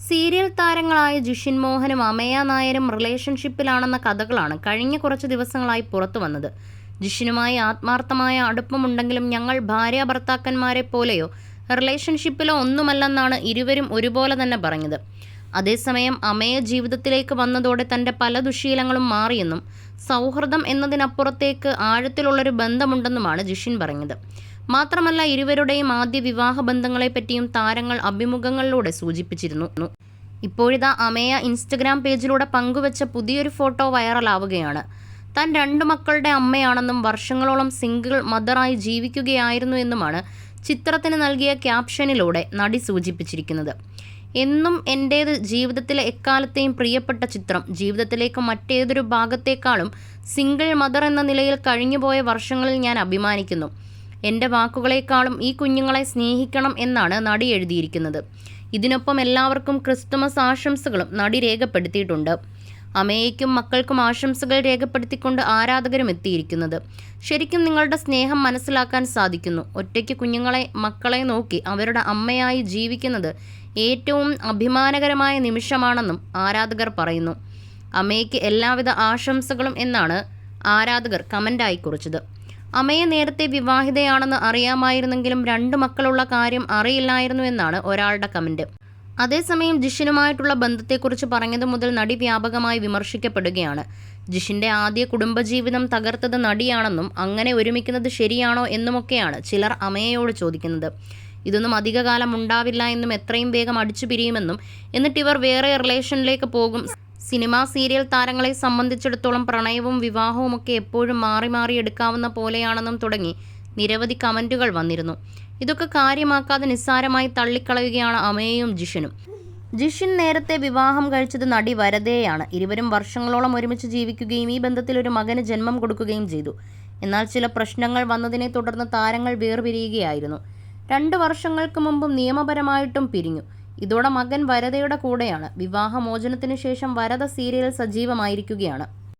Serial താരങ്ങളായ ജിഷിൻ മോഹനും അമയ നായരും റിലേഷൻഷിപ്പിലാണെന്ന കഥകളാണ് കഴിഞ്ഞ കുറച്ച് ദിവസങ്ങളായി പുറത്തു വന്നത്. ജിഷിനുമായി ആത്മാർത്ഥമായ അടുപ്പമുണ്ടെങ്കിലും ഞങ്ങൾ ഭാര്യ ഭർത്താക്കന്മാരെ പോലെയോ റിലേഷൻഷിപ്പിലോ ഒന്നുമല്ലെന്നാണ് ഇരുവരും ഒരുപോലെ തന്നെ പറഞ്ഞത്. അതേസമയം അമയ ജീവിതത്തിലേക്ക് വന്നതോടെ തന്റെ പല ദുശീലങ്ങളും മാറിയെന്നും സൗഹൃദം എന്നതിനപ്പുറത്തേക്ക് ആഴത്തിലുള്ളൊരു ബന്ധമുണ്ടെന്നുമാണ് ജിഷിൻ പറഞ്ഞത് മാത്രമല്ല ഇരുവരുടെയും ആദ്യ വിവാഹ ബന്ധങ്ങളെപ്പറ്റിയും താരങ്ങൾ അഭിമുഖങ്ങളിലൂടെ സൂചിപ്പിച്ചിരുന്നു. ഇപ്പോഴിതാ അമേയ ഇൻസ്റ്റഗ്രാം പേജിലൂടെ പങ്കുവച്ച പുതിയൊരു ഫോട്ടോ വൈറലാവുകയാണ്. താൻ രണ്ട് മക്കളുടെ അമ്മയാണെന്നും വർഷങ്ങളോളം സിംഗിൾ മദറായി ജീവിക്കുകയായിരുന്നു എന്നുമാണ് ചിത്രത്തിന് നൽകിയ ക്യാപ്ഷനിലൂടെ നടി സൂചിപ്പിച്ചിരിക്കുന്നത്. എന്നും എന്റേത് ജീവിതത്തിലെ എക്കാലത്തെയും പ്രിയപ്പെട്ട ചിത്രം. ജീവിതത്തിലേക്ക് മറ്റേതൊരു ഭാഗത്തേക്കാളും സിംഗിൾ മദർ എന്ന നിലയിൽ കഴിഞ്ഞുപോയ വർഷങ്ങളിൽ ഞാൻ അഭിമാനിക്കുന്നു. എന്റെ വാക്കുകളെക്കാളും ഈ കുഞ്ഞുങ്ങളെ സ്നേഹിക്കണം എന്നാണ് നടി എഴുതിയിരിക്കുന്നത്. ഇതിനൊപ്പം എല്ലാവർക്കും ക്രിസ്തുമസ് ആശംസകളും നടി രേഖപ്പെടുത്തിയിട്ടുണ്ട്. അമേയ്ക്കും മക്കൾക്കും ആശംസകൾ രേഖപ്പെടുത്തിക്കൊണ്ട് ആരാധകരും എത്തിയിരിക്കുന്നത്. ശരിക്കും നിങ്ങളുടെ സ്നേഹം മനസ്സിലാക്കാൻ സാധിക്കുന്നു. ഒറ്റയ്ക്ക് കുഞ്ഞുങ്ങളെ മക്കളെ നോക്കി അവരുടെ അമ്മയായി ജീവിക്കുന്നത് ഏറ്റവും അഭിമാനകരമായ നിമിഷമാണെന്നും ആരാധകർ പറയുന്നു. അമ്മയ്ക്ക് എല്ലാവിധ ആശംസകളും എന്നാണ് ആരാധകർ കമന്റായി കുറിച്ചത്. അമ്മയെ നേരത്തെ വിവാഹിതയാണെന്ന് അറിയാമായിരുന്നെങ്കിലും രണ്ട് മക്കളുള്ള കാര്യം അറിയില്ലായിരുന്നു എന്നാണ് ഒരാളുടെ കമന്റ്. അതേസമയം ജിഷിനുമായിട്ടുള്ള ബന്ധത്തെക്കുറിച്ച് പറഞ്ഞത് മുതൽ നടി വ്യാപകമായി വിമർശിക്കപ്പെടുകയാണ്. ജിഷിന്റെ ആദ്യ കുടുംബജീവിതം തകർത്തത് നടിയാണെന്നും അങ്ങനെ ഒരുമിക്കുന്നത് ശരിയാണോ എന്നുമൊക്കെയാണ് ചിലർ അമയയോട് ചോദിക്കുന്നത്. ഇതൊന്നും അധികകാലം ഉണ്ടാവില്ല എന്നും എത്രയും വേഗം അടിച്ചു പിരിയുമെന്നും എന്നിട്ട് ഇവർ വേറെ റിലേഷനിലേക്ക് പോകും സിനിമാ സീരിയൽ താരങ്ങളെ സംബന്ധിച്ചിടത്തോളം പ്രണയവും വിവാഹവും ഒക്കെ എപ്പോഴും മാറി മാറി എടുക്കാവുന്ന പോലെയാണെന്നും തുടങ്ങി നിരവധി കമന്റുകൾ വന്നിരുന്നു. ഇതൊക്കെ കാര്യമാക്കാതെ നിസ്സാരമായി തള്ളിക്കളയുകയാണ് അമയയും ജിഷനും. ജിഷിൻ നേരത്തെ വിവാഹം കഴിച്ചത് നടി വരതേയാണ് ഇരുവരും വർഷങ്ങളോളം ഒരുമിച്ച് ജീവിക്കുകയും ഈ ബന്ധത്തിൽ ഒരു മകന് ജന്മം കൊടുക്കുകയും ചെയ്തു. എന്നാൽ ചില പ്രശ്നങ്ങൾ വന്നതിനെ തുടർന്ന് താരങ്ങൾ വേർപിരിയുകയായിരുന്നു. രണ്ട് വർഷങ്ങൾക്ക് മുമ്പും നിയമപരമായിട്ടും പിരിഞ്ഞു. ഇതോടെ മകൻ വരദയുടെ കൂടെയാണ്. വിവാഹമോചനത്തിനു ശേഷം വരദ സീരിയൽ സജീവമായിരിക്കുകയാണ്.